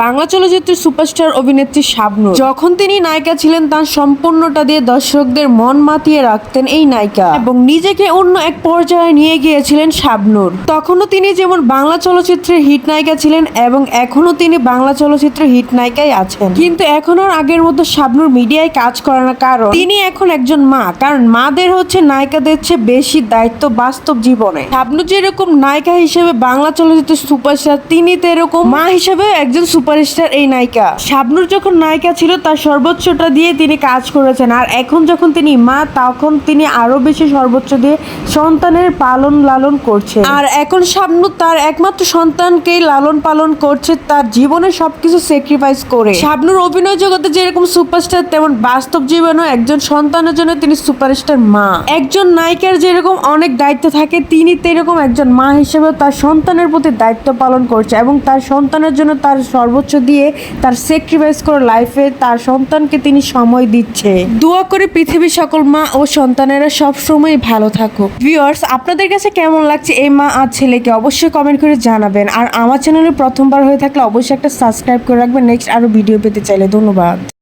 বাংলা চলচ্চিত্রের সুপারস্টার অভিনেত্রী শাবনূর। যখন তিনি নায়িকা ছিলেন, তার সম্পূর্ণটা দিয়ে দর্শকদের মন মাতিয়ে রাখতেন এই নায়িকা এবং নিজেকে অন্য এক পর্যায়ে নিয়ে গিয়েছিলেন শাবনূর। তখনও তিনি যেমন বাংলা চলচ্চিত্রের হিট নায়িকা ছিলেন এবং এখনও তিনি বাংলা চলচ্চিত্রের হিট নায়িকাই আছেন। কিন্তু এখন আর আগের মতো শাবনূর মিডিয়ায় কাজ করে না, কারণ তিনি এখন একজন মা। কারণ মাদের হচ্ছে নায়িকাদের চেয়ে বেশি দায়িত্ব বাস্তব জীবনে। শাবনূর যেরকম নায়িকা হিসেবে বাংলা চলচ্চিত্রের সুপারস্টার, তিনি তো এরকম মা হিসেবে একজন সুপারস্টার এই নায়িকা। শাবনুর যখন নায়িকা ছিল, তার সর্বোচ্চটা দিয়ে তিনি কাজ করেছেন। আর এখন যখন তিনি মা, তখন তিনি আরও বেশি সর্বোচ্চ দিয়ে সন্তানের পালন লালন করছে আর এখন শাবনূর তার একমাত্র সন্তানকেই লালন পালন করছে, তার জীবনের সবকিছু স্যাক্রিফাইস করে। শাবনুর অভিনয় জগতে যেরকম সুপারস্টার, তেমন বাস্তব জীবনেও একজন সন্তানের জন্য তিনি সুপারস্টার মা। একজন নায়িকার যেরকম অনেক দায়িত্ব থাকে, তিনি তেরকম একজন মা হিসেবে তার সন্তানের প্রতি দায়িত্ব পালন করছে এবং তার সন্তানের জন্য তার সর্বোচ্চ দিয়ে তার স্যাক্রিফাইস করে লাইফে তার সন্তানকে তিনি সময় দিচ্ছে। দোয়া করে পৃথিবীর সকল মা ও সন্তানেরা সব সময় ভালো থাকুক। ভিউয়ার্স আপনাদের কাছে কেমন লাগছে এই মা আর ছেলেকে অবশ্যই কমেন্ট করে জানাবেন। আর আমার চ্যানেলে প্রথমবার হয়ে থাকলে অবশ্যই একটা সাবস্ক্রাইব করে রাখবেন। নেক্সট আরও ভিডিও পেতে চাইলে। ধন্যবাদ।